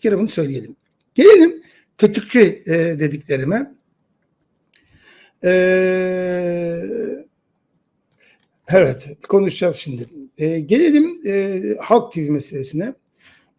Bir kere bunu söyleyelim. Gelelim kötükçü e, dediklerime. E, evet konuşacağız şimdi. E, gelelim e, Halk TV meselesine.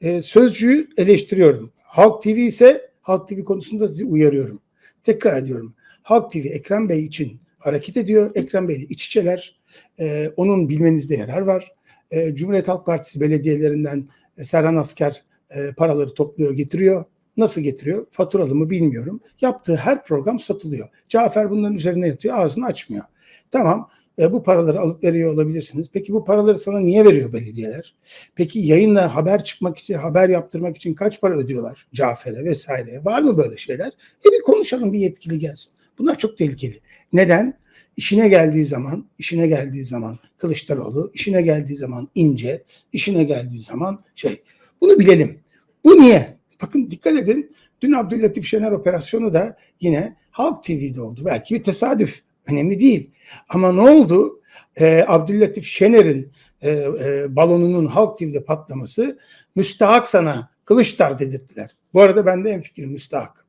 E, sözcüğü eleştiriyorum. Halk TV ise Halk TV konusunda sizi uyarıyorum. Tekrar ediyorum. Halk TV Ekrem Bey için hareket ediyor. Ekrem Bey ile iç içeler. E, onun bilmenizde yarar var. E, Cumhuriyet Halk Partisi belediyelerinden Serhan Asker e, paraları topluyor, getiriyor. Nasıl getiriyor? Faturalı mı bilmiyorum. Yaptığı her program satılıyor. Cafer bunların üzerine yatıyor, ağzını açmıyor. Tamam, e, bu paraları alıp veriyor olabilirsiniz. Peki bu paraları sana niye veriyor belediyeler? Peki yayınla haber çıkmak için, haber yaptırmak için kaç para ödüyorlar Cafer'e vesaireye? Var mı böyle şeyler? E bir konuşalım, bir yetkili gelsin. Bunlar çok tehlikeli. Neden? İşine geldiği zaman, işine geldiği zaman Kılıçdaroğlu, işine geldiği zaman İnce, işine geldiği zaman şey. Bunu bilelim. Bu niye? Bakın dikkat edin. Dün Abdüllatif Şener operasyonu da yine Halk TV'de oldu. Belki bir tesadüf. Önemli değil. Ama ne oldu? Ee, Abdüllatif Şener'in e, e, balonunun Halk TV'de patlaması müstahak sana Kılıçdar dedirttiler. Bu arada ben de en fikrim müstahak.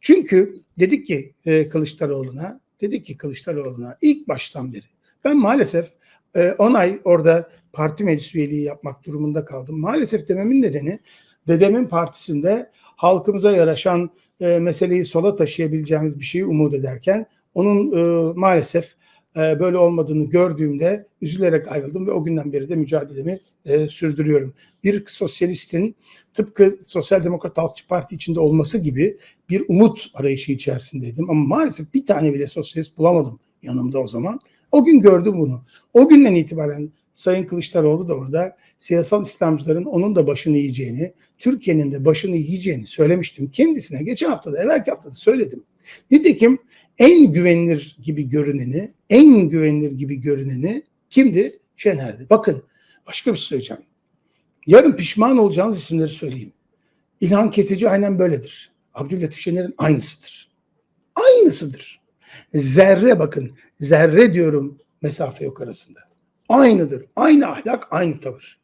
Çünkü dedik ki e, Kılıçdaroğlu'na, dedik ki Kılıçdaroğlu'na ilk baştan beri ben maalesef 10 e, ay orada parti meclis üyeliği yapmak durumunda kaldım. Maalesef dememin nedeni dedemin partisinde halkımıza yaraşan e, meseleyi sola taşıyabileceğimiz bir şeyi umut ederken onun e, maalesef böyle olmadığını gördüğümde üzülerek ayrıldım ve o günden beri de mücadelemi sürdürüyorum. Bir sosyalistin tıpkı Sosyal Demokrat Halkçı Parti içinde olması gibi bir umut arayışı içerisindeydim. Ama maalesef bir tane bile sosyalist bulamadım yanımda o zaman. O gün gördüm bunu. O günden itibaren Sayın Kılıçdaroğlu da orada siyasal İslamcıların onun da başını yiyeceğini, Türkiye'nin de başını yiyeceğini söylemiştim. Kendisine geçen haftada, evvelki haftada söyledim. Nitekim en güvenilir gibi görüneni, en güvenilir gibi görüneni kimdi? Şener'di. Bakın başka bir şey söyleyeceğim. Yarın pişman olacağınız isimleri söyleyeyim. İlhan Kesici aynen böyledir. Abdüllatif Şener'in aynısıdır. Aynısıdır. Zerre bakın, zerre diyorum mesafe yok arasında. Aynıdır. Aynı ahlak, aynı tavır.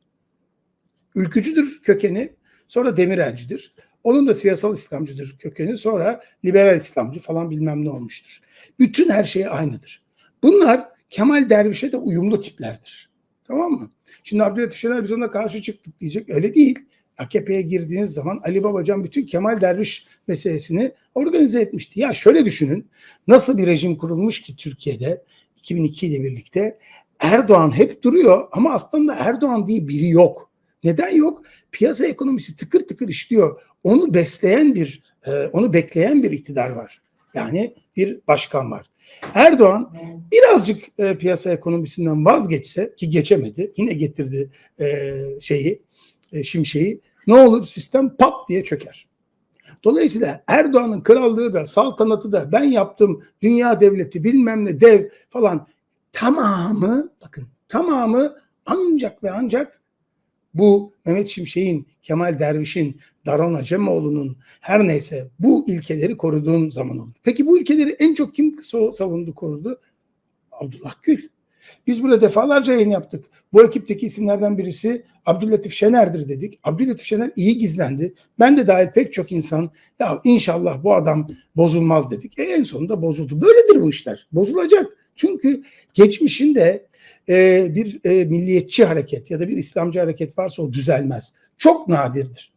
Ülkücüdür kökeni, sonra demirelcidir. Onun da siyasal İslamcıdır kökeni, sonra liberal İslamcı falan bilmem ne olmuştur. Bütün her şey aynıdır. Bunlar Kemal Derviş'e de uyumlu tiplerdir. Tamam mı? Şimdi Abdülhatif Şener biz ona karşı çıktık diyecek. Öyle değil. AKP'ye girdiğiniz zaman Ali Babacan bütün Kemal Derviş meselesini organize etmişti. Ya şöyle düşünün. Nasıl bir rejim kurulmuş ki Türkiye'de 2002 ile birlikte Erdoğan hep duruyor ama aslında Erdoğan diye biri yok. Neden yok? Piyasa ekonomisi tıkır tıkır işliyor. Onu besleyen bir, e, onu bekleyen bir iktidar var. Yani bir başkan var. Erdoğan birazcık e, piyasa ekonomisinden vazgeçse ki geçemedi. Yine getirdi e, şeyi, e, şimşeği. Ne olur sistem pat diye çöker. Dolayısıyla Erdoğan'ın krallığı da saltanatı da ben yaptım dünya devleti bilmem ne dev falan tamamı bakın tamamı ancak ve ancak bu Mehmet Şimşek'in, Kemal Derviş'in, Daron Acemoğlu'nun her neyse bu ilkeleri koruduğun zaman olur. Peki bu ilkeleri en çok kim savundu, korudu? Abdullah Gül. Biz burada defalarca yayın yaptık. Bu ekipteki isimlerden birisi Abdüllatif Şener'dir dedik. Abdüllatif Şener iyi gizlendi. Ben de dahil pek çok insan ya inşallah bu adam bozulmaz dedik. E en sonunda bozuldu. Böyledir bu işler. Bozulacak. Çünkü geçmişinde e, bir e, milliyetçi hareket ya da bir İslamcı hareket varsa o düzelmez. Çok nadirdir.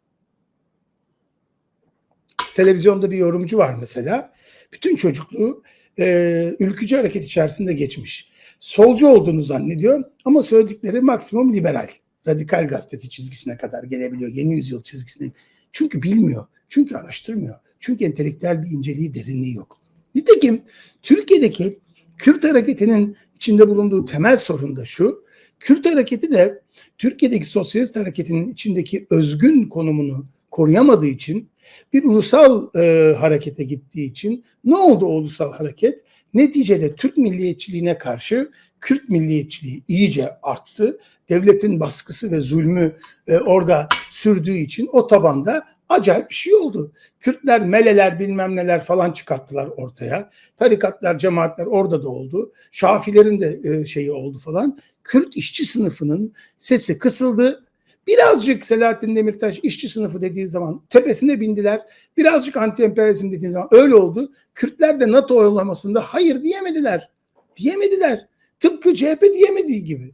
Televizyonda bir yorumcu var mesela. Bütün çocukluğu e, ülkücü hareket içerisinde geçmiş. Solcu olduğunu zannediyor ama söyledikleri maksimum liberal. Radikal gazetesi çizgisine kadar gelebiliyor. Yeni yüzyıl çizgisine. Çünkü bilmiyor. Çünkü araştırmıyor. Çünkü entelektüel bir inceliği, derinliği yok. Nitekim Türkiye'deki Kürt hareketinin içinde bulunduğu temel sorun da şu. Kürt hareketi de Türkiye'deki sosyalist hareketinin içindeki özgün konumunu koruyamadığı için bir ulusal e, harekete gittiği için ne oldu o ulusal hareket? Neticede Türk milliyetçiliğine karşı Kürt milliyetçiliği iyice arttı. Devletin baskısı ve zulmü e, orada sürdüğü için o tabanda acayip bir şey oldu. Kürtler, meleler bilmem neler falan çıkarttılar ortaya. Tarikatlar, cemaatler orada da oldu. Şafilerin de e, şeyi oldu falan. Kürt işçi sınıfının sesi kısıldı. Birazcık Selahattin Demirtaş işçi sınıfı dediği zaman tepesine bindiler. Birazcık anti-emperyalizm dediği zaman öyle oldu. Kürtler de NATO oylamasında hayır diyemediler. Diyemediler. Tıpkı CHP diyemediği gibi.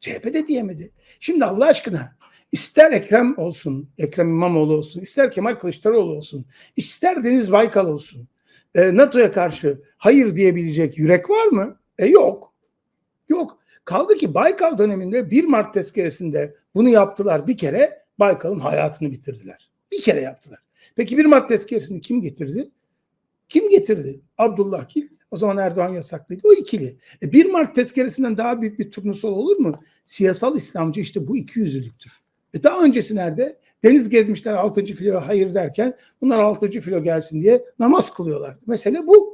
CHP de diyemedi. Şimdi Allah aşkına ister Ekrem olsun, Ekrem İmamoğlu olsun, ister Kemal Kılıçdaroğlu olsun, ister Deniz Baykal olsun. E, NATO'ya karşı hayır diyebilecek yürek var mı? E yok. Yok. Kaldı ki Baykal döneminde 1 Mart tezkeresinde bunu yaptılar bir kere Baykal'ın hayatını bitirdiler. Bir kere yaptılar. Peki 1 Mart tezkeresini kim getirdi? Kim getirdi? Abdullah Gül. O zaman Erdoğan yasaklıydı. O ikili. E 1 Mart tezkeresinden daha büyük bir turnusol olur mu? Siyasal İslamcı işte bu iki yüzlülüktür. E daha öncesi nerede? Deniz gezmişler 6. filo hayır derken bunlar 6. filo gelsin diye namaz kılıyorlar. Mesele bu.